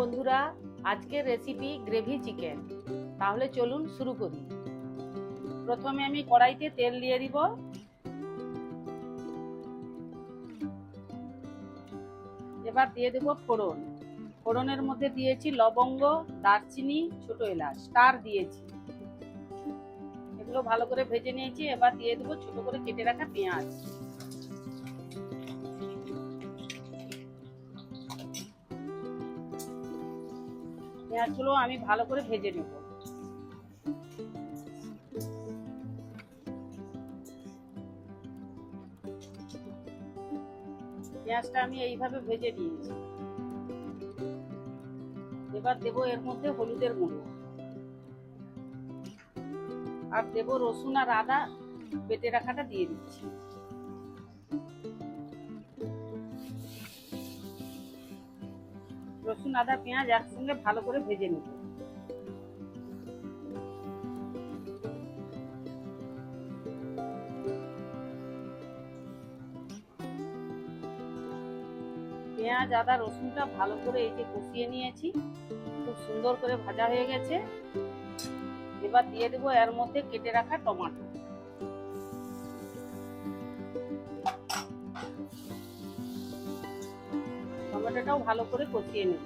বন্ধুরা, আজকের recipe gravy chicken তাহলে চলুন শুরু করি। প্রথমে আমি কড়াইতে তেল দিয়ে দিব। এবার দিয়ে দেব ফোড়ন। ফোড়নের মধ্যে দিয়েছি লবঙ্গ, দারচিনি, ছোট এলাচ। স্টার দিয়েছি। এগুলো ভালো করে ভেজে নিয়েছি। এবার দিয়ে দেবো ছোট করে কেটে রাখা পেঁয়াজ। পেঁয়াজগুলো আমি ভালো করে ভেজে নেব। পেঁয়াজটা আমি এইভাবে ভেজে নিয়েছি এবার দেবো এর মধ্যে হলুদের গুঁড়ো। আর দেবো রসুন আর আদা বেটে রাখাটা দিয়ে দিচ্ছি। রসুন, আদা, পেঁয়াজ একসঙ্গে ভালো করে ভেজে নেব। পেঁয়াজ, আদা, রসুনটা ভালো করে এই যে কষিয়ে নিয়েছি। খুব সুন্দর করে ভাজা হয়ে গেছে। এবার দিয়ে দেবো এর মধ্যে কেটে রাখা টমাটো। টমেটোটাও ভালো করে কষিয়ে নেব।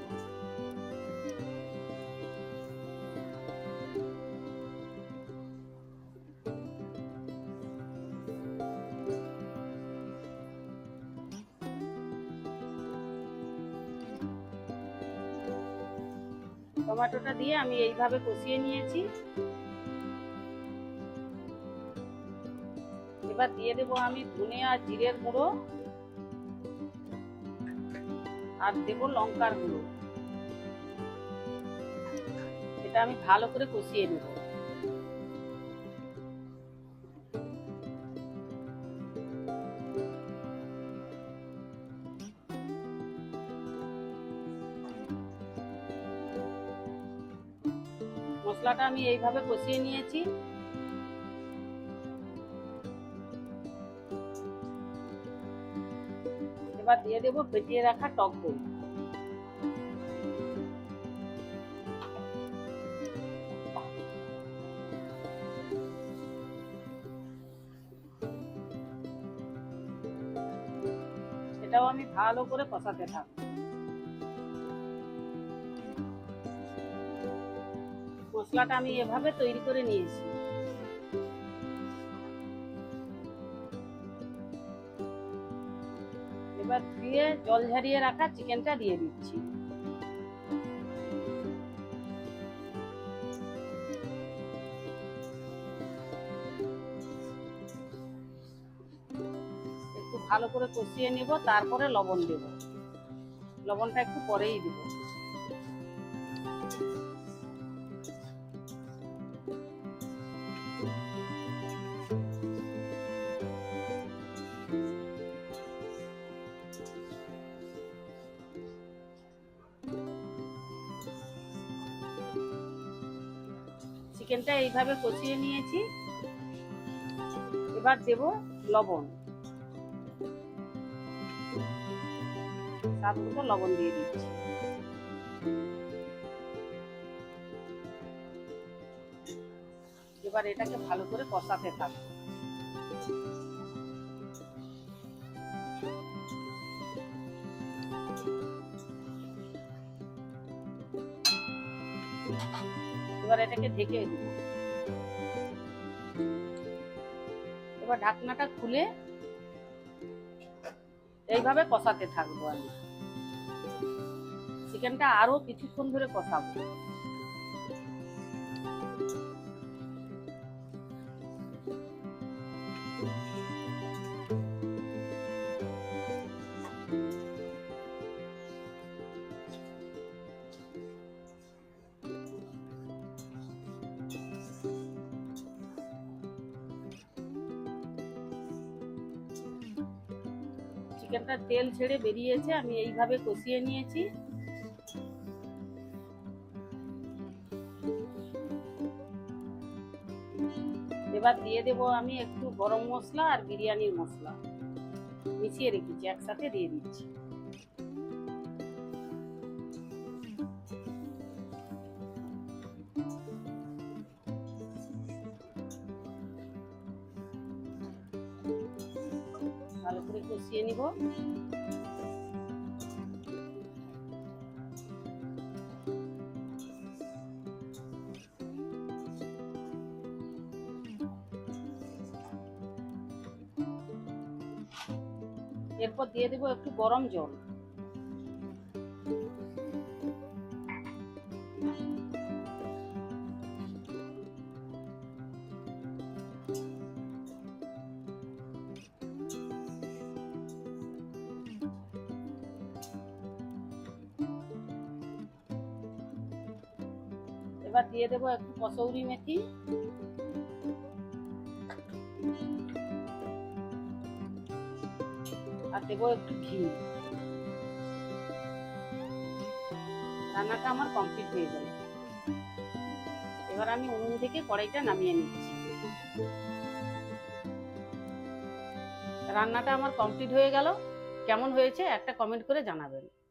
টমেটোটা দিয়ে আমি এইভাবে কষিয়ে নিয়েছি। এবার দিয়ে দেব আমি ধনে আর জিরের গুঁড়ো। আর দেব লঙ্কার গুঁড়ো। এটা আমি ভালো করে কষিয়ে নেব। মশলাটা আমি এইভাবে কষিয়ে নিয়েছি। এবার দিয়ে দেবো ফেটিয়ে রাখা টক দই। এটাও আমি ভালো করে কষাতে থাকব। মশলাটা আমি এভাবে তৈরি করে নিয়েছি। এবার ধুয়ে জল ঝারিয়ে রাখা চিকেনটা দিয়ে দিচ্ছি। একটু ভালো করে কষিয়ে নেব, তারপরে লবণ দেব। লবণটা একটু পরেই দেব। চিকেনটা এইভাবে কষিয়ে নিয়েছি। এবার দেব লবণ। স্বাদ মতো লবণ দিয়ে দিচ্ছি। এবার এটাকে ভালো করে কষাতে থাকব। এবার এটাকে ঢেকে দিব। এবার ঢাকনাটা খুলে এইভাবে কষাতে থাকব আমি। চিকেনটা আরও কিছুক্ষণ ধরে কষাবো। চিকেনটা তেল ছেড়ে বেরিয়েছে, আমি এইভাবে কষিয়ে নিয়েছি। এবার দিয়ে দেব আমি একটু গরম মশলা আর বিরিয়ানির মশলা। মিশিয়ে রেখেছি, একসাথে দিয়ে দিচ্ছি। কষিয়ে নিব। এরপর দিয়ে দেব একটু গরম জল। এবার দিয়ে দেবো একটু কসৌরি মেথি। আর দেবো একটু ঘি। রান্নাটা আমার কমপ্লিট হয়ে গেল। এবার আমি উনুন থেকে কড়াইটা নামিয়ে নিচ্ছি। রান্নাটা আমার কমপ্লিট হয়ে গেল। কেমন হয়েছে একটা কমেন্ট করে জানাবেন।